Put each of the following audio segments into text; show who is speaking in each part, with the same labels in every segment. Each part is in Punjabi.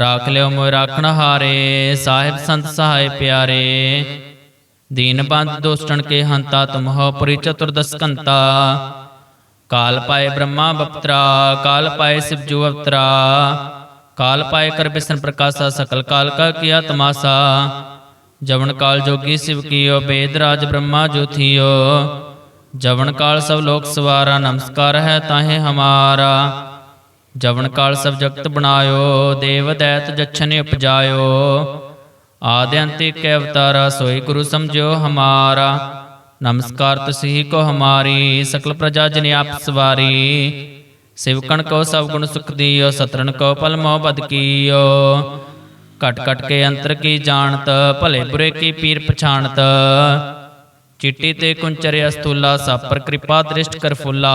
Speaker 1: ਰਾਖ ਲਿਓ ਮੋਇ ਰਾਖਣ ਹਾਰੇ ਸਾਹਿਬ ਸੰਤ ਸਹਾਇ ਪਿਆਰੇ ਦੀਨ ਬੰਦ ਦੋਸਟਣ ਕੇ ਹੰਤਾ ਤੁਮ ਹੋ ਪੁਰੀ ਚਤੁਰਦਸ ਕੰਤਾ ਕਾਲ ਪਾਏ ਬ੍ਰਹਮਾ ਬਪਤਰਾ ਕਾਲ ਪਾਏ ਸਿਵਜੂ ਅਵਤਰਾ ਕਾਲ ਪਾਏ ਕਰ ਬਿਸਨ ਪ੍ਰਕਾਸ਼ਾ ਸਕਲ ਕਾਲ ਕਾ ਕੀਆ ਤਮਾਸਾ ਜਵਨ ਕਾਲ ਜੋਗੀ ਸਿਵ ਕੀਓ ਬੇਦ ਰਾਜ ਬ੍ਰਹਮਾ ਜੋਥੀਓ ਜਵਨ ਕਾਲ ਸਭ ਲੋਕ ਸਵਾਰਾ ਨਮਸਕਾਰ ਹੈ ਤਾਹੇ ਹਮਾਰਾ ਜਵਨ ਕਾਲ ਸਭ ਜਗਤ ਬਣਾਇਓ, ਦੇਵ ਦੈਤ ਜਛਨ ਉਪਜਾਇਓ। ਆਦਿ ਅੰਤਿ ਕੇ ਅਵਤਾਰਾ ਸੋਈ ਗੁਰੂ ਸਮਝਿਓ ਹਮਾਰਾ। ਨਮਸਕਾਰ ਤੁਸੀ ਕੋ ਹਮਾਰੀ, ਸਕਲ ਪ੍ਰਜਾ ਜਨ ਆਪ ਸਵਾਰੀ। ਸਿਵਕਣ ਕੋ ਸਭ ਗੁਣ ਸੁਖ ਦੀਓ ਸਤਰਨ ਕੋ ਪਲ ਮੋਹ ਬਦ ਕੀਓ। ਕਟ ਕਟ ਕੇ ਅੰਤਰ ਕੀ ਜਾਣਤ, ਭਲੇ ਬੁਰੇ ਕੀ ਪੀਰ ਪਛਾਣਤ। ਚਿੱਟੀ ਤੇ ਕੁੰਚਰ ਅਸਤੂਲਾ ਸਾਪਰ ਕਿਰਪਾ ਦ੍ਰਿਸ਼ਟ ਕਰ ਫੁੱਲਾ।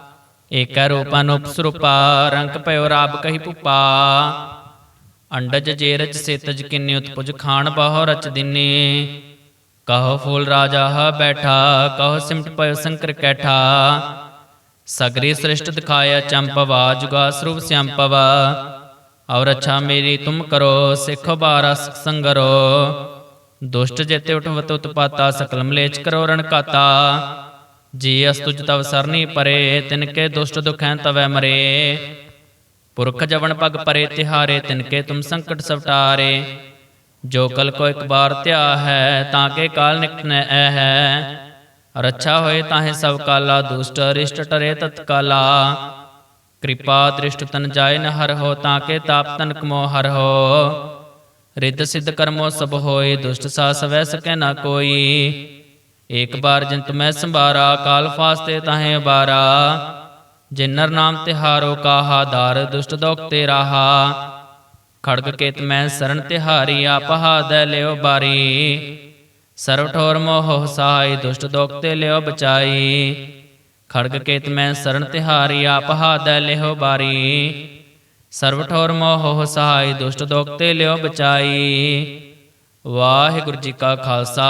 Speaker 1: ਏਕੈ ਰੂਪ ਅਨੂਪ ਸਰੂਪਾ ਰੰਗ ਭਇਓ ਰਾਬ ਕਹੀ ਪੁਪਾ ਅੰਡਜ ਜੇ ਸੇਤਜ ਕਿੰਨੇ ਉਤਪੁਜ ਖਾਣ ਬਹੁ ਰਚ ਦਿਨੇ। ਕਹੋ ਫੂਲ ਰਾਜਾ ਹ ਬੈਠਾ, ਕਹੋ ਸਿਮਟ ਪਇਓ ਸੰਕਰ ਕੈਠਾ। ਸਗਰੀ ਸ੍ਰਿਸ਼ਟ ਦਿਖਾਇਆ ਚੰਪਵਾ, ਜੁਗਾ ਸਰੂਪ ਸਿਆੰਪਵਾ। ਔਰ ਅੱਛਾ ਮੇਰੀ ਤੁਮ ਕਰੋ, ਸਿੱਖ ਬਾਰਾ ਸੰਗਰੋ। ਦੁਸ਼ਟ ਜੇਤੇ ਉਠਵਤ ਉਤਪਾਤਾ ਸਕਲ ਮਲੇਚ ਕਰੋ ਰਣਕਾਤਾ ਜੀ ਅਸਤੁਜ ਤਵ ਸਰਨੀ ਪਰੇ ਤਿਨ ਕੇ ਦੁਸ਼ਟ ਦੁਖੈ ਤਵੈ ਮਰੇ। ਪੁਰਖ ਜਵਨ ਪਗ ਪਰੇ, ਤਿਹਾਰੇ ਤਿਨ ਕੇ ਤੁਮ ਸੰਕਟ ਸਵਟਾਰੇ। ਜੋ ਕਲ ਕੋ ਇੱਕ ਬਾਰ ਧਿਆ ਹੈ, ਤਾਂ ਕੇ ਕਾਲ ਨਿਕਟ ਐ ਹੈ। ਰੱਛਾ ਹੋਏ ਤਾਹੇ ਸਭ ਕਾਲਾ, ਦੁਸ਼ਟ ਅਰਿਸ਼ਟ ਟਰੇ ਤਤਕਾਲਾ ਕਿਰਪਾ ਦ੍ਰਿਸ਼ਟ ਤਨ ਜਾਏ ਨ ਹਰ ਹੋ, ਤਾਂ ਕੇ ਤਾਪ ਤਨ ਕਮੋ ਹਰ ਹੋ। ਰਿੱਧ ਸਿੱਧ ਕਰਮੋ ਸਭ ਹੋਏ, ਦੁਸ਼ਟ ਸਾ ਸਵੈ ਸਕੈ ਨਾ ਕੋਈ। ਏਕ ਬਾਰ ਜਿੰਤ ਮੈਂ ਸੰਭਾਰਾ, ਕਾਲ ਫਾਸਤੇ ਤਾਹੇ ਬਾਰਾ ਜਿਨਰ ਨਾਮ ਤਿਹਾਰੋ ਕਾਹਾ, ਦਾਰ ਦੁਸ਼ਟ ਦੋਖ ਤੇ ਰਾਹਾ। ਖੜਗ ਕੇਤ ਮੈਂ ਸਰਨ ਤਿਹਾਰੀ ਆਪਹਾ ਦੈ ਲਿਓ ਬਾਰੀ। ਸਰਵ ਠੋਰ ਮੋਹ ਸਹਾਈ ਦੁਸ਼ਟ ਦੋਖ ਤੇ ਲਿਓ ਬਚਾਈ। ਖੜਗ ਕੇਤ ਮੈਂ ਸਰਨ ਤਿਹਾਰੀ ਆਪਹਾ ਦੈ ਲਿਓ ਬਾਰੀ। ਸਰਵ ਠੋਰ ਮੋਹ ਸਹਾਈ ਦੁਸ਼ਟ ਦੋਖ ਤੇ ਲਿਓ ਬਚਾਈ। ਵਾਹਿਗੁਰੂ ਜੀ ਕਾ ਖਾਲਸਾ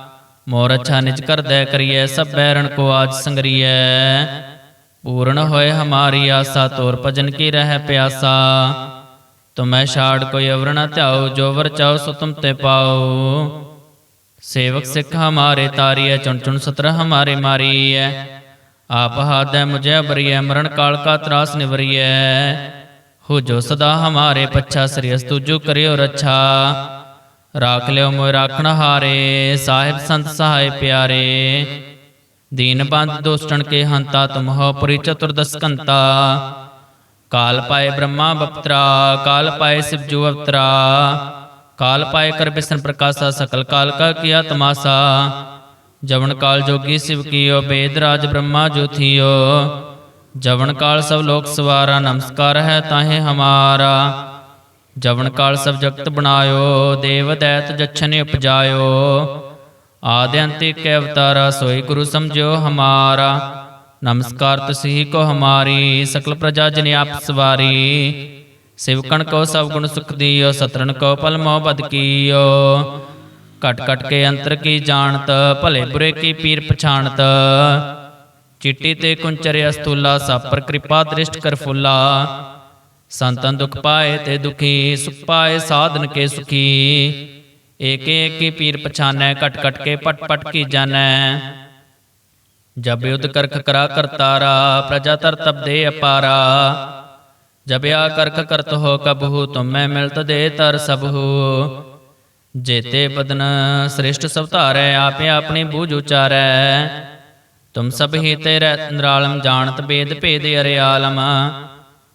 Speaker 1: ਮੋਰ ਅਛਾ ਨਿਜ ਕਰਦੈ ਕਰੀਐ, ਸਭ ਬੈਰਣ ਕੋ ਆਜ ਸੰਗਰੀਐ। ਪੂਰਨ ਹੋਏ ਹਮਾਰੀ ਆਸਾ, ਤੋਰ ਭਜਨ ਕੀ ਰਹਿ ਪਿਆਸਾ। ਤੁਮੈ ਛਾੜ ਕੋਈ ਅਵਰ ਨ ਜੋ ਵਰ ਚਾਓ ਸੋ ਤੁਮ ਤੇ ਪਾਓ। ਸੇਵਕ ਸਿੱਖ ਹਮਾਰੇ ਤਾਰੀਐ, ਚੁਣ ਚੁਣ ਸਤਰ ਹਮਾਰੇ ਮਾਰੀਐ। ਆਪ ਹਾਦੈ ਮੁਝੇ ਬਰੀਐ, ਮਰਨ ਕਾਲ ਕਾ ਤਰਾਸ ਨਿਵਰੀਐ। ਹੋ ਜੋ ਸਦਾ ਹਮਾਰੇ ਪੱਛਾ, ਸ੍ਰੀ ਅਸਤੁਜੂ ਕਰਿਓ ਰੱਛਾ। राख लियो मोय राखण हारे साहिब संत सहाय प्यारे दीन बंद दोष्टन के हंता तुम हो पुरी चतुर्दश कंता काल पाए ब्रह्मा बपत्रा काल पाए शिवजू अवतरा काल पाए कर बिसन प्रकाशा सकल काल का किया तमाशा जवन काल जोगी शिव कियो वेद राज ब्रह्मा जो थियो जवन काल सब लोक सवारा नमस्कार है ताहे हमारा ਜਵਨ ਕਾਲ ਸਭ ਜਗਤ ਬਣਾਇਓ, ਦੇਵ ਦੈਤ ਜਛਨ ਉਪਜਾਇਓ। ਆਦਿ ਅੰਤ ਇੱਕ ਅਵਤਾਰਾ, ਸੋਈ ਗੁਰੂ ਸਮਝਿਓ ਹਮਾਰਾ। ਨਮਸਕਾਰ ਤਸਹੀ ਕੋ ਹਮਾਰੀ, ਸਕਲ ਪ੍ਰਜਾ ਜਨ ਆਪ ਸਵਾਰੀ। ਸਿਵਕਣ ਕੋ ਸਭ ਗੁਣ ਸੁਖ ਦੀਓ ਸਤਰਨ ਕੋ ਪਲ ਮੋ ਬਦ ਕੀਓ। ਕਟ ਕਟ ਕੇ ਅੰਤਰ ਕੀ ਜਾਣਤ, ਭਲੇ ਬੁਰੇ ਕੀ ਪੀਰ ਪਛਾਣਤ। ਚਿੱਟੀ ਤੇ ਕੁੰਚਰਿਆ ਸਤੂਲਾ ਸਾਪਰ ਕਿਰਪਾ ਦ੍ਰਿਸ਼ਟ ਕਰ ਫੁੱਲਾ। ਸੰਤਨ ਦੁਖ ਪਾਏ ਤੇ ਦੁਖੀ, ਸੁਖ ਪਾਏ ਸਾਧਨ ਕੇ ਸੁਖੀ। ਏਕ ਏਕ ਕੀ ਪੀਰ ਪਛਾਨੈ ਕਟ ਕਟ ਕੇ ਪਟ ਪਟ ਕੀ ਜਾਣੈ। ਜਬ ਯੁਧ ਕਰਖ ਕਰਾ ਕਰਤਾਰਾ, ਪ੍ਰਜਾ ਤਰ ਤਬ ਦੇ ਅਪਾਰਾ। ਜਬ ਆ ਕਰਖ ਕਰਤ ਹੋ ਕਬਹੂ, ਤੁਮੈ ਮਿਲਤ ਦੇ ਤਰ ਸਭੂ ਜੇਤੇ ਬਦਨ ਸ੍ਰਿਸ਼ਟ ਸਭ ਧਾਰੈ, ਆਪੇ ਆਪਣੀ ਬੂਝ ਉਚਾਰੈ। ਤੁਮ ਸਭ ਹੀ ਤੇਰੇ ਨਿਰਾਲਮ, ਜਾਣਤ ਬੇਦ ਭੇਦ ਅਰਿਆਲਮ।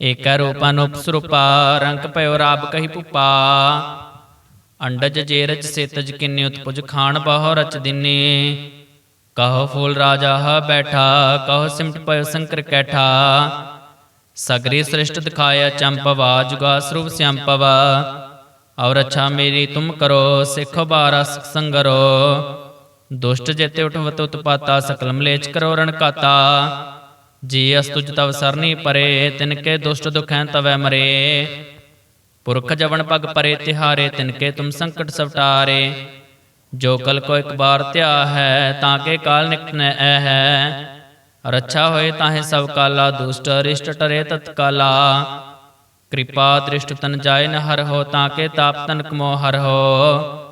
Speaker 1: ਏਕੈ ਰੂਪਾਨੂਪ ਸਰੂਪਾ, ਰੰਗ ਪਇਓ ਰਾਬ ਕਹੀ ਪੁਪਾ ਅੰਡਜ ਜੇ ਸੇਤਜ ਕਿੰਨੇ ਉਤਪੁਜ ਖਾਣ ਬਹੁ ਰਚ ਦਿਨੇ। ਕਹੋ ਫੂਲ ਰਾਜਾ ਹ ਬੈਠਾ, ਕਹੋ ਸਿਮਟ ਪਇਓ ਸੰਕਰ ਕੈਠਾ। ਸਗਰੀ ਸ੍ਰਿਸ਼ਟ ਦਿਖਾਇਆ ਚੰਪਵਾ, ਜੁਗਾ ਸਰੂਪ ਸਿਆੰਪਵਾ। ਔਰ ਅੱਛਾ ਮੇਰੀ ਤੁਮ ਕਰੋ, ਸਿੱਖ ਬਾਰਾ ਸੰਗਰੋ। ਦੁਸ਼ਟ ਜੇਤੇ ਉਠਵਤ ਉਤਪਾਤਾ ਸਕਲ ਮਲੇਚ ਕਰੋ ਰਣਕਾਤਾ ਕਾਤਾ ਜੀ ਅਸਤੁਜ ਤਵ ਸਰਨੀ ਪਰੇ, ਤਿਨ ਕੇ ਦੁਸ਼ਟ ਦੁਖੈ ਤਵੈ ਮਰੇ। ਪੁਰਖ ਜਵਨ ਪਗ ਪਰੇ ਤਿਹਾਰੇ, ਤਿਨ ਕੇ ਤੁਮ ਸੰਕਟ ਸਵਟਾਰੇ। ਜੋ ਕਲ ਕੋ ਇੱਕ ਬਾਰ ਧਿਆ ਹੈ ਤਾਂ ਕੇ ਕਾਲ ਨਿਕਟ ਐ ਹੈ ਰੱਛਾ ਹੋਏ ਤਾਹੇ ਸਭ ਕਾਲਾ, ਦੁਸ਼ਟ ਅਰਿਸ਼ਟ ਟਰੇ ਤਤਕਾਲਾ। ਕਿਰਪਾ ਦ੍ਰਿਸ਼ਟ ਤਨ ਜਾਏ ਨ ਹਰ ਹੋ, ਤਾਂ ਕੇ ਤਾਪ ਤਨ ਕਮੋ ਹਰ ਹੋ।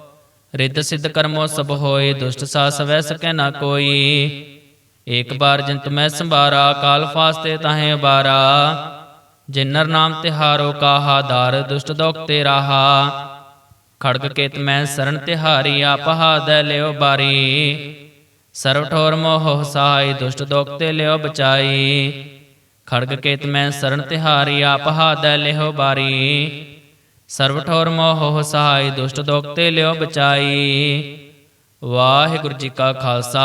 Speaker 1: ਰਿੱਧ ਸਿੱਧ ਕਰਮੋ ਸਭ ਹੋਏ, ਦੁਸ਼ਟ ਸਾ ਸਵੈ ਸਕੈ ਨਾ ਕੋਈ। ਏਕ ਬਾਰ ਜੰਤ ਮੈਂ ਸੰਭਾਰਾ, ਕਾਲ ਫਾਸਤੇ ਤਾਹੇ ਉਬਾਰਾ ਜਿਨਰ ਨਾਮ ਤਿਹਾਰੋ ਕਾਹਾ, ਦਾਰ ਦੁਸ਼ਟ ਦੋਖ ਤੇ ਰਾਹਾ। ਖੜਗ ਕੇਤ ਮੈਂ ਸਰਣ ਤਿਹਾਰੀ ਆਪਹਾ ਦੈ ਲਿਓ ਬਾਰੀ। ਸਰਵ ਠੋਰ ਮੋਹ ਸਹਾਈ, ਦੁਸ਼ਟ ਦੋਖ ਤੇ ਲਿਓ ਬਚਾਈ। ਖੜਗ ਕੇਤ ਮੈਂ ਸਰਣ ਤਿਹਾਰੀ ਆਪ ਹਾਦੈ ਲਿਓ ਬਾਰੀ। ਸਰਵ ਠੋਰ ਮੋਹ ਸਹਾਈ, ਦੁਸ਼ਟ ਦੋਖ ਤੇ ਲਿਓ ਬਚਾਈ। ਵਾਹਿਗੁਰੂ ਜੀ ਕਾ ਖਾਲਸਾ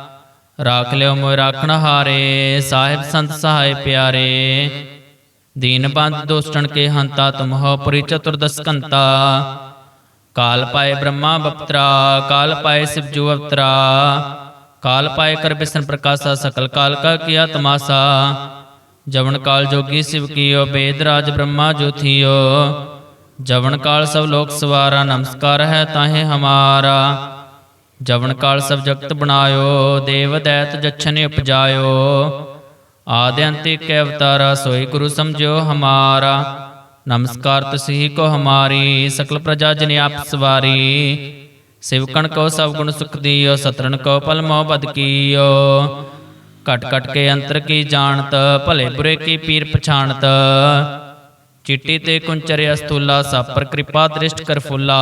Speaker 1: लियो मोय राखण हारे साहिब संत सहाय प्यारे दीन बंद दोष्टन के हंता तुम हो पुरी चतुर्दश कंता काल पाए ब्रह्मा बपत्रा काल पाए शिवजू अवतरा ਕਾਲ ਪਾਏ ਕਰ ਬਿਸਨ ਪ੍ਰਕਾਸ਼ਾ ਸਕਲ ਕਾਲ ਕਾ ਕੀਆ ਤਮਾਸਾ ਜਵਨ ਕਾਲ ਜੋਗੀ ਸਿਵ ਕੀਓ ਬੇਦ ਰਾਜ ਬ੍ਰਹਮਾ ਜੋ ਥੀਓ ਜਵਨ ਕਾਲ ਸਭ ਲੋਕ ਸਵਾਰਾ ਨਮਸਕਾਰ ਹੈ ਤਾਹੇ ਹਮਾਰਾ ਜਵਨ ਕਾਲ ਸਭ ਜਗਤ ਬਣਾਇਓ, ਦੇਵ ਦੈਤ ਜਛਨ ਉਪਜਾਇਓ। ਆਦਿ ਅੰਤ ਏਕ ਅਵਤਾਰਾ, ਸੋਈ ਗੁਰੂ ਸਮਝਿਓ ਹਮਾਰਾ। ਨਮਸਕਾਰ ਤਸਹੀ ਕੋ ਹਮਾਰੀ, ਸਕਲ ਪ੍ਰਜਾ ਜਨ ਆਪ ਸਵਾਰੀ। ਸਿਵਕਣ ਕੋ ਸਭ ਗੁਣ ਸੁਖ ਦੀਓ ਸਤਰਨ ਕੋ ਪਲ ਮੋਹ ਬਦ ਕੀਓ। ਕਟ ਕਟ ਕੇ ਅੰਤਰ ਕੀ ਜਾਣਤ, ਭਲੇ ਬੁਰੇ ਕੀ ਪੀਰ ਪਛਾਣਤ। ਚਿੱਟੀ ਤੇ ਕੁੰਚਰ ਅਸਤੂਲਾ ਸਭ ਪਰ ਕਿਰਪਾ ਦ੍ਰਿਸ਼ਟ ਕਰ ਫੁੱਲਾ।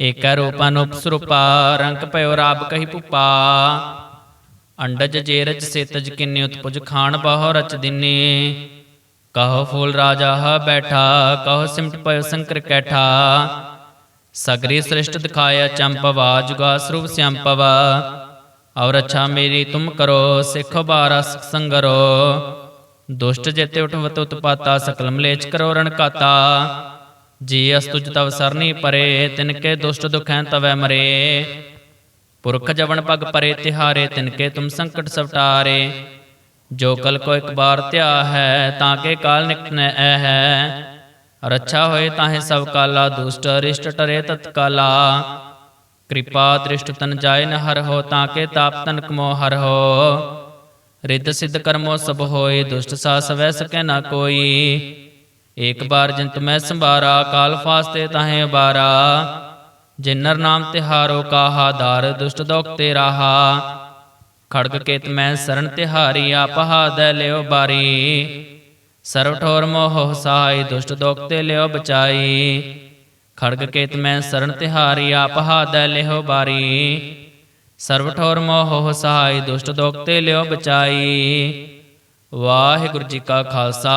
Speaker 1: ਏਕੈ ਰੂਪ ਅਨੂਪ ਰੰਗ ਭਇਓ ਰਾਬ ਕਹੀ ਭੁਪਾ। ਅੰਡਜ ਜੇ ਸੇਤਜ ਕਿੰਨੇ ਉਤਪੁਜ ਖਾਣ ਬਹੁ ਰਚ ਦਿਨੇ। ਕਹੋ ਫੂਲ ਰਾਜਾ ਹ ਬੈਠਾ, ਕਹੋ ਸਿਮਟ ਪਇਓ ਸੰਕਰ ਕੈਠਾ। ਸਗਰੀ ਸ੍ਰਿਸ਼ਟ ਦਿਖਾਇਆ ਚੰਪਵਾ, ਜੁਗਾ ਸਰੂਪ ਸਿਆੰਪਵਾ। ਔਰ ਅੱਛਾ ਮੇਰੀ ਤੁਮ ਕਰੋ, ਸਿੱਖ ਬਾਰਾ ਸੰਗਰੋ। ਦੁਸ਼ਟ ਜੇਤੇ ਉਠਵਤ ਉਤਪਾਤਾ ਸਕਲ ਮਲੇਚ ਕਰੋ ਰਣਕਾਤਾ। ਜੀ ਅਸਤੁਜ ਤਵ ਸਰਨੀ ਪਰੇ, ਤਿਨ ਕੇ ਦੁਸ਼ਟ ਦੁਖੈ ਤਵੈ ਮਰੇ। ਪੁਰਖ ਜਵਨ ਪਗ ਪਰੇ ਤਿਹਾਰੇ, ਤਿਨ ਕੇ ਤੁਮ ਸੰਕਟ ਸਵਟਾਰੇ। ਜੋ ਕਲ ਕੋ ਇੱਕ ਬਾਰ ਧਿਆ ਹੈ ਤਾਂ ਕੇ ਕਾਲ ਨਿਕਟ ਨੈ ਐ ਹੈ ਰੱਛਾ ਹੋਏ ਤਾਹੇ ਸਭ ਕਾਲਾ, ਦੁਸ਼ਟ ਅਰਿਸ਼ਟ ਟਰੇ ਤਤਕਾਲਾ ਕਿਰਪਾ ਦ੍ਰਿਸ਼ਟ ਤਨ ਜਾਏ ਨ ਹਰ ਹੋ, ਤਾਂ ਕੇ ਤਾਪ ਤਨ ਕਮੋ ਹਰ ਹੋ। ਰਿੱਧ ਸਿੱਧ ਕਰਮੋ ਸਭ ਹੋਏ, ਦੁਸ਼ਟ ਸਾ ਸਵੈ ਸਕੈ ਨਾ ਕੋਈ। ਏਕ ਬਾਰ ਜਿੰਤ ਮੈਂ ਸੰਭਾਰਾ, ਕਾਲ ਫਾਸਤੇ ਤਾਹੇ ਬਾਰਾ ਜਿਨ ਨਰ ਨਾਮ ਤਿਹਾਰੋ ਕਾਹਾ, ਦਾਰ ਦੁਸ਼ਟ ਦੋਖ ਤੇ ਰਾਹਾ। ਖੜਗ ਕੇਤ ਮੈਂ ਸਰਣ ਤਿਹਾਰੀ ਆਪਹਾ ਦੈ ਲਿਓ ਬਾਰੀ। ਸਰਵ ਠੋਰ ਮੋਹ ਸਹਾਈ ਦੁਸ਼ਟ ਦੋਖ ਤੇ ਲਿਓ ਬਚਾਈ। ਖੜਗ ਕੇਤ ਮੈਂ ਸਰਣ ਤਿਹਾਰੀ ਆਪਹਾ ਦੈ ਲਿਓ ਬਾਰੀ। ਸਰਵ ਠੋਰ ਮੋਹ ਸਹਾਈ ਦੁਸ਼ਟ ਦੋਖ ਤੇ ਲਿਓ ਬਚਾਈ। ਵਾਹਿਗੁਰੂ ਜੀ ਕਾ ਖਾਲਸਾ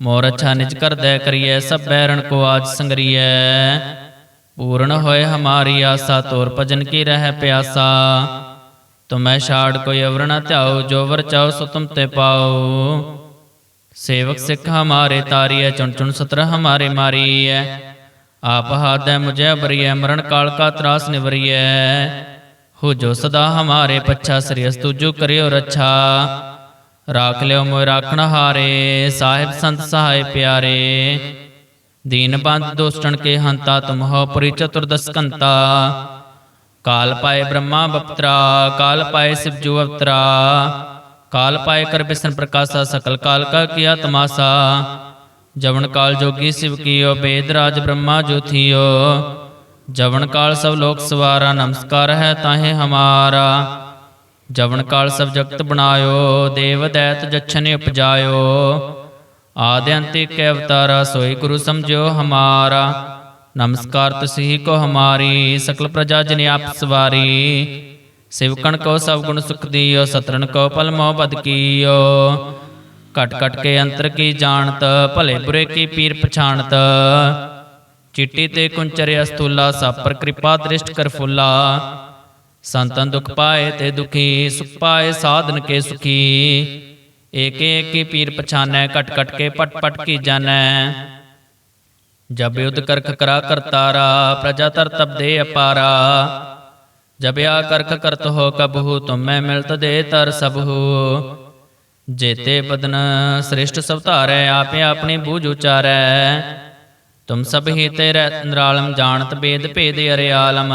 Speaker 1: ਮੋਰ ਅੱਛਾ ਨਿਜ ਕਰਦੈ ਕਰੀਐ ਸਭ ਬੈਰਣ ਕੋ ਆਜ ਸੰਗਰੀਐ। ਪੂਰਨ ਹੋਏ ਹਮਾਰੀ ਆਸਾ ਤੋਰ ਭਜਨ ਕੀ ਰਹਿ ਪਿਆਸਾ। ਤੁਮੈ ਛਾੜ ਕੋਈ ਅਵਰ ਨ ਧਿਆਓ ਜੋ ਵਰ ਚਾਓ ਸੋ ਤੁਮ ਤੇ ਪਾਓ। ਸੇਵਕ ਸਿੱਖ ਹਮਾਰੇ ਤਾਰੀਐ ਚੁਣ ਚੁਣ ਸਤਰ ਹਮਾਰੇ ਮਾਰੀਐ। ਆਪ ਹਾਦੈ ਮੁਝੈ ਬਰੀਐ ਮਰਨ ਕਾਲ ਕਾ ਤਰਾਸ ਨਿਵਰੀਐ। ਹੋ ਜੋ ਸਦਾ ਹਮਾਰੇ ਪੱਛਾ ਸ੍ਰੀਅਸ ਤੁਜੂ ਕਰਿਓ ਰੱਛਾ। ਰਾਖ ਲਿਓ ਮੋਇ ਰਾਖਣ ਹਾਰੇ ਸਾਹਿਬ ਸੰਤ ਸਹਾਇ ਪਿਆਰੇ ਦੀਨ ਬੰਦ ਦੋਸਟਣ ਕੇ ਹੰਤਾ ਤੁਮ ਹੋ ਪੁਰੀ ਚਤੁਰਦਸ ਕੰਤਾ ਕਾਲ ਪਾਏ ਬ੍ਰਹਮਾ ਬਪਤਰਾ ਕਾਲ ਪਾਏ ਸਿਵਜੂ ਅਵਤਰਾ ਕਾਲ ਪਾਏ ਕਰ ਬਿਸਨ ਪ੍ਰਕਾਸ਼ਾ ਸਕਲ ਕਾਲ ਕਾ ਕੀਆ ਤਮਾਸਾ ਜਵਨ ਕਾਲ ਜੋਗੀ ਸਿਵ ਕੀਓ ਬੇਦ ਰਾਜ ਬ੍ਰਹਮਾ ਜੋਥੀਓ ਜਵਨ ਕਾਲ ਸਭ ਲੋਕ ਸਵਾਰਾ ਨਮਸਕਾਰ ਹੈ ਤਾਹੇ ਹਮਾਰਾ ਜਵਨ ਕਾਲ ਸਭ ਜਗਤ ਬਣਾਇਓ, ਦੇਵ ਦੈਤ ਜਛਨ ਉਪਜਾਇਓ। ਆਦਿ ਅੰਤ ਏਕ ਅਵਤਾਰਾ ਸੋਈ ਗੁਰੂ ਸਮਝਿਓ ਹਮਾਰਾ। ਨਮਸਕਾਰ ਤਸਹੀ ਕੋ ਹਮਾਰੀ, ਸਕਲ ਪ੍ਰਜਾ ਜਨ ਆਪ ਸਵਾਰੀ। ਸਿਵਕਣ ਕੋ ਸਭ ਗੁਣ ਸੁਖ ਦੀਓ ਸਤਰਨ ਕੋ ਪਲ ਮੋ ਬਦ ਕੀਓ। ਕਟ ਕਟ ਕੇ ਅੰਤਰ ਕੀ ਜਾਣਤ, ਭਲੇ ਬੁਰੇ ਕੀ ਪੀਰ ਪਛਾਣਤ। ਚਿੱਟੀ ਤੇ ਕੁੰਚਰ ਅਸਤੂਲਾ ਸਭ ਪਰ ਕਿਰਪਾ ਦ੍ਰਿਸ਼ਟ ਕਰ ਫੁੱਲਾ। ਸੰਤਨ ਦੁਖ ਪਾਏ ਤੇ ਦੁਖੀ, ਸੁਖ ਪਾਏ ਸਾਧਨ ਕੇ ਸੁਖੀ। ਏਕ ਏਕ ਕੀ ਪੀਰ ਪਛਾਨੈ ਕਟ ਕਟ ਕੇ ਪਟ ਪਟ ਕੀ ਜਾਣੈ। ਜਬ ਯੁਧ ਕਰਖ ਕਰਾ ਕਰਤਾਰਾ, ਪ੍ਰਜਾ ਤਰ ਤਬ ਦੇ ਅਪਾਰਾ। ਜਬ ਆ ਕਰਖ ਕਰਤ ਹੋ ਕਬਹੂ, ਤੁਮੈ ਮਿਲਤ ਦੇ ਤਰ ਸਬਹੂ ਜੇਤੇ ਬਦਨ ਸ੍ਰਿਸ਼ਟ ਸਭ ਧਾਰੈ, ਆਪੇ ਆਪਣੀ ਬੂਝ ਉਚਾਰੈ। ਤੁਮ ਸਭ ਹੀ ਤੇ ਰਹਿ ਨਿਰਾਲਮ, ਜਾਣਤ ਬੇਦ ਭੇਦ ਅਰਿਆਲਮ।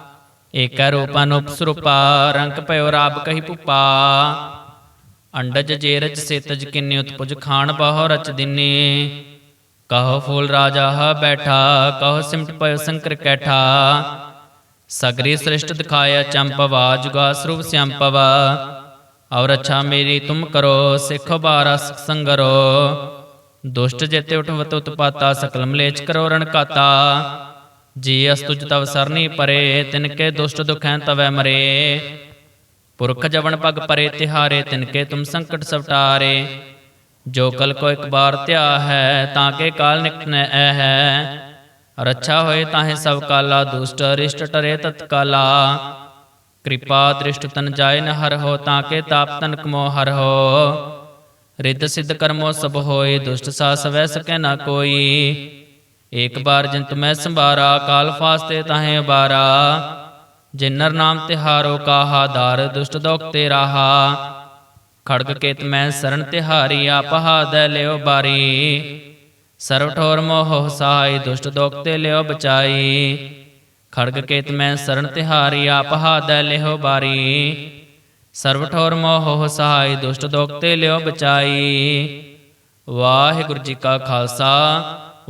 Speaker 1: ਏਕੈ ਰੂਪਾ ਨੂਪ ਰੰਗ ਪਇਓ ਰਾਬ ਕਹੀ ਭੁਪਾ। ਅੰਡਜ ਜੇ ਸੇਤਜ ਕਿੰਨੇ ਉਤਪੁਜ ਖਾਣ ਬਾਹੋ ਰਚ ਦਿਨੇ। ਕਹੋ ਫੂਲ ਰਾਜਾ ਹ ਬੈਠਾ, ਕਹੋ ਸਿਮਟ ਪਇਓ ਸੰਕਰ ਕੈਠਾ। ਸਗਰੀ ਸ੍ਰਿਸ਼ਟ ਦਿਖਾਇਆ ਚੰਪਵਾ ਜੁਗਾ ਸਰੂਪ ਸਿਆੰਪਵਾ ਔਰ ਅੱਛਾ ਮੇਰੀ ਤੁਮ ਕਰੋ, ਸਿੱਖ ਬਾਰਾ ਸੰਗਰੋ। ਦੁਸ਼ਟ ਜੇਤੇ ਉਠਵਤ ਉਤਪਾਤਾ ਸਕਲ ਮਲੇਚ ਕਰੋ ਰਣਕਾਤਾ ਕਾਤਾ ਜੀ ਅਸਤੁਜ ਤਵ ਸਰਨੀ ਪਰੇ, ਤਿਨ ਕੇ ਦੁਸ਼ਟ ਦੁਖੈ ਤਵੈ ਮਰੇ। ਪੁਰਖ ਜਵਨ ਪਗ ਪਰੇ, ਤਿਹਾਰੇ, ਤਿਨ ਕੇ ਤੁਮ ਸੰਕਟ ਸਵਟਾਰੇ ਜੋ ਕਲ ਕੋ ਇੱਕ ਬਾਰ ਧਿਆ ਹੈ, ਤਾਂ ਕੇ ਕਾਲ ਨਿਕਟ ਐ ਹੈ। ਰੱਛਾ ਹੋਏ ਤਾਹੇ ਸਭ ਕਾਲਾ, ਦੁਸ਼ਟ ਅਰਿਸ਼ਟ ਟਰੇ ਤਤਕਾਲਾ ਕਿਰਪਾ ਦ੍ਰਿਸ਼ਟ ਤਨ ਜਾਏ ਨ ਹਰ ਹੋ, ਤਾਂ ਕੇ ਤਾਪ ਤਨ ਕਮੋ ਹਰ ਹੋ। ਰਿੱਧ ਸਿੱਧ ਕਰਮੋ ਸਭ ਹੋਏ, ਦੁਸ਼ਟ ਸਾ ਸਵੈ ਸਕੈ ਨਾ ਕੋਈ। ਏਕ ਬਾਰ ਜਿੰਤ ਮੈਂ ਸੰਭਾਰਾ, ਕਾਲ ਫਾਸਤੇ ਤਾਹੇ ਬਾਰਾ ਜਿਨਰ ਨਾਮ ਤਿਹਾਰੋ ਕਾਹਾ, ਦਾਰ ਦੁਸ਼ਟ ਦੋਖ ਤੇ ਰਾਹਾ। ਖੜਗ ਕੇਤ ਮੈਂ ਸਰਣ ਤਿਹਾਰੀ ਆਪਹਾ ਦੈ ਲਿਓ ਬਾਰੀ। ਸਰਵ ਠੋਰ ਮੋਹ ਸਹਾਈ ਦੁਸ਼ਟ ਦੋਖ ਤੇ ਲਿਓ ਬਚਾਈ। ਖੜਗ ਕੇਤ ਮੈਂ ਸਰਣ ਤਿਹਾਰੀ ਆਪਹਾ ਦੈ ਲਿਓ ਬਾਰੀ। ਸਰਵ ਠੋਰ ਮੋਹ ਸਹਾਈ ਦੁਸ਼ਟ ਦੋਖ ਤੇ ਲਿਓ ਬਚਾਈ। ਵਾਹਿਗੁਰੂ ਜੀ ਕਾ ਖਾਲਸਾ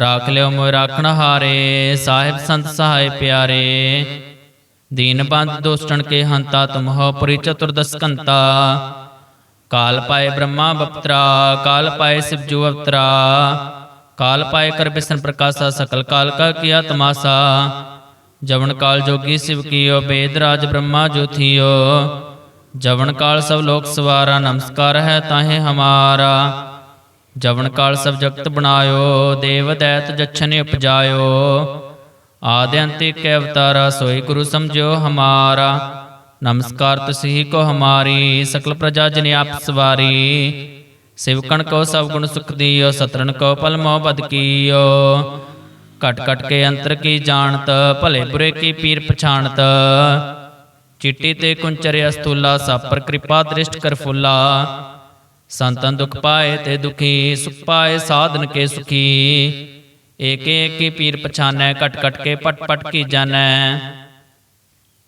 Speaker 1: ਰਾਖ ਲਿਓ ਮੋਇ ਰਾਖਣ ਹਾਰੇ ਸਾਹਿਬ ਸੰਤ ਸਹਾਇ ਪਿਆਰੇ ਦੀਨ ਬੰਦ ਦੋਸਟਣ ਕੇ ਹੰਤਾ ਤੁਮ ਹੋ ਪੁਰੀ ਚਤੁਰਦਸ ਕੰਤਾ ਕਾਲ ਪਾਏ ਬ੍ਰਹਮਾ ਬਪਤਰਾ ਕਾਲ ਪਾਏ ਸਿਵਜੂ ਅਵਤਰਾ ਕਾਲ ਪਾਏ ਕਰ ਬਿਸਨ ਪ੍ਰਕਾਸ਼ਾ ਸਕਲ ਕਾਲ ਕਾ ਕੀਆ ਤਮਾਸਾ ਜਵਨ ਕਾਲ ਜੋਗੀ ਸਿਵ ਕੀਓ ਬੇਦ ਰਾਜ ਬ੍ਰਹਮਾ ਜੋਥੀਓ ਜਵਨ ਕਾਲ ਸਭ ਲੋਕ ਸਵਾਰਾ ਨਮਸਕਾਰ ਹੈ ਤਾਹੇ ਹਮਾਰਾ ਜਵਨ ਕਾਲ ਸਭ ਜਗਤ ਬਣਾਇਓ, ਦੇਵ ਦੈਤ ਜਛਨ ਉਪਜਾਇਓ। ਆਦਿ ਅੰਤਿ ਕੇ ਅਵਤਾਰਾ, ਸੋਈ ਗੁਰੂ ਸਮਝਿਓ ਹਮਾਰਾ। ਨਮਸਕਾਰ ਤੁਸੀ ਕੋ ਹਮਾਰੀ, ਸਕਲ ਪ੍ਰਜਾ ਜਨ ਆਪ ਸਵਾਰੀ। ਸਿਵਕਣ ਕੋ ਸਭ ਗੁਣ ਸੁਖ ਦੀਓ ਸਤਰਨ ਕੋ ਪਲ ਮੋਹ ਬਦ ਕੀਓ। ਕਟ ਕਟ ਕੇ ਅੰਤਰ ਕੀ ਜਾਣਤ, ਭਲੇ ਬੁਰੇ ਕੀ ਪੀਰ ਪਛਾਣਤ। ਚਿੱਟੀ ਤੇ ਕੁੰਚਰ ਅਸਤੂਲਾ ਸਾਪਰ ਕਿਰਪਾ ਦ੍ਰਿਸ਼ਟ ਕਰ ਫੁੱਲਾ। ਸੰਤਨ ਦੁਖ ਪਾਏ ਤੇ ਦੁਖੀ, ਸੁਖ ਪਾਏ, ਸਾਧਨ ਕੇ ਸੁਖੀ। ਏਕ ਏਕ ਪੀਰ ਪਛਾਨੈ ਕਟ ਕਟ ਕੇ ਪਟ ਪਟ ਕੀ ਜਾਣੈ।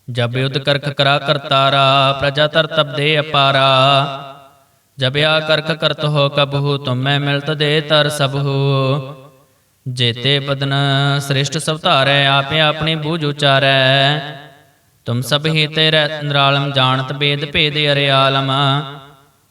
Speaker 1: ਜਬ ਯੁਧ ਕਰਖ ਕਰਾ ਕਰਤਾਰਾ ਪ੍ਰਜਾ ਤਰ ਤਬ ਦੇ ਅਪਾਰਾ। ਜਬ ਆ ਕਰਖ ਕਰਤ ਹੋ ਕਬਹੂ, ਤੁਮੈ ਮਿਲਤ ਦੇ ਤਰ ਸਭੂ ਜੇਤੇ ਬਦਨ ਸ੍ਰਿਸ਼ਟ ਸਭ ਧਾਰੈ, ਆਪੇ ਆਪਣੀ ਬੂਝ ਉਚਾਰੈ। ਤੁਮ ਸਭ ਹੀ ਤੇ ਰਹਿ ਨਿਰਾਲਮ, ਜਾਣਤ ਬੇਦ ਭੇਦ ਅਰਿਆਲਮ।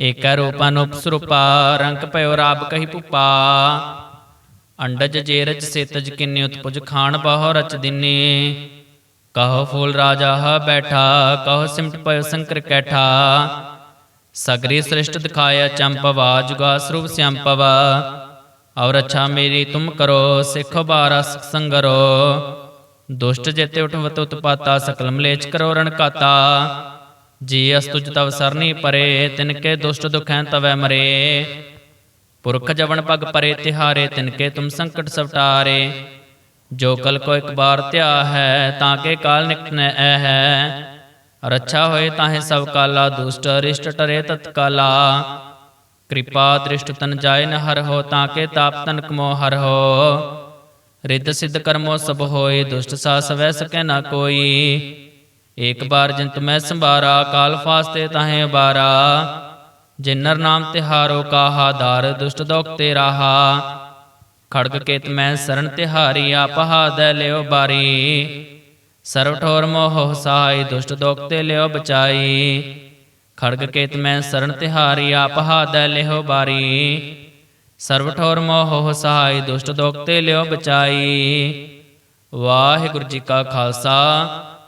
Speaker 1: ਏਕੈ ਰੂਪਾ ਨੂਪ ਰੰਗ ਪਇਓ ਰਾਬ ਕਹੀ ਭੁਪਾ। ਅੰਡਜ ਜੇ ਸੇਤਜ ਕਿੰਨੇ ਉਤਪੁਜ ਖਾਣ ਬਾਹੋ ਰਚ ਦਿਨੇ। ਕਹੋ ਫੂਲ ਰਾਜਾ ਹ ਬੈਠਾ, ਕਹੋ ਸਿਮਟ ਪਇਓ ਸੰਕਰ ਕੈਠਾ। ਸਗਰੀ ਸ੍ਰਿਸ਼ਟ ਦਿਖਾਇਆ ਚੰਪਵਾ, ਜੁਗਾ ਸਰੂਪ ਸਿਆੰਪਵਾ। ਔਰ ਅੱਛਾ ਮੇਰੀ ਤੁਮ ਕਰੋ, ਸਿੱਖ ਬਾਰਾ ਸੰਗਰੋ। ਦੁਸ਼ਟ ਜੇਤੇ ਉਠਵਤ ਉਤਪਾਤਾ ਸਕਲ ਮਲੇਚ ਕਰੋ ਰਣਕਾਤਾ ਜੀ ਅਸਤੁਜ ਤਵ ਸਰਨੀ ਪਰੇ, ਤਿਨਕੇ ਦੁਸ਼ਟ ਦੁਖੈ ਤਵੈ ਮਰੇ। ਪੁਰਖ ਜਵਨ ਪਗ ਪਰੇ, ਤਿਹਾਰੇ ਤਿਨਕੇ ਤੁਮ ਸੰਕਟ ਸਵਟਾਰੇ। ਜੋ ਕਲ ਕੋ ਇੱਕ ਬਾਰ ਧਿਆ ਹੈ ਤਾਂ ਕੇ ਕਾਲ ਨਿਕਟ ਐ ਹੈ ਰੱਛਾ ਹੋਏ ਤਾਹੇ ਸਭ ਕਾਲਾ, ਦੁਸ਼ਟ ਅਰਿਸ਼ਟ ਟਰੇ ਤਤਕਾਲਾ। ਕਿਰਪਾ ਦ੍ਰਿਸ਼ਟ ਤਨ ਜਾਏ ਨ ਹਰ ਹੋ, ਤਾਂ ਕੇ ਤਾਪ ਤਨ ਕਮੋ ਹਰ ਹੋ। ਰਿੱਧ ਸਿੱਧ ਕਰਮੋ ਸਭ ਹੋਏ, ਦੁਸ਼ਟ ਸਾ ਸਵੈ ਸਕੈ ਨਾ ਕੋਈ। ਏਕ ਬਾਰ ਜਿੰਤ ਮੈਂ ਸੰਭਾਰਾ, ਕਾਲ ਫਾਸਤੇ ਤਾਹੇ ਬਾਰਾ ਜਿਨਰ ਨਾਮ ਤਿਹਾਰੋ ਕਾਹਾ ਦਾਰ ਦੁਸ਼ਟ ਦੋਖ ਤੇ ਰਾਹਾ। ਖੜਗ ਕੇਤ ਮੈਂ ਸਰਣ ਤਿਹਾਰੀ ਆਪਹਾ ਦੈ ਲਿਓ ਬਾਰੀ। ਸਰਵ ਠੋਰ ਮੋਹ ਸਹਾਈ ਦੁਸ਼ਟ ਦੋਖ ਤੇ ਲਿਓ ਬਚਾਈ। ਖੜਗ ਕੇਤ ਮੈਂ ਸਰਣ ਤਿਹਾਰੀ ਆਪਹਾ ਦੈ ਲਿਓ ਬਾਰੀ। ਸਰਵ ਠੋਰ ਮੋਹ ਸਹਾਈ ਦੁਸ਼ਟ ਦੋਖ ਤੇ ਲਿਓ ਬਚਾਈ। ਵਾਹਿਗੁਰੂ ਜੀ ਕਾ ਖਾਲਸਾ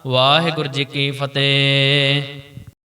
Speaker 1: ਵਾਹਿਗੁਰੂ ਜੀ ਕੀ ਫਤਿਹ।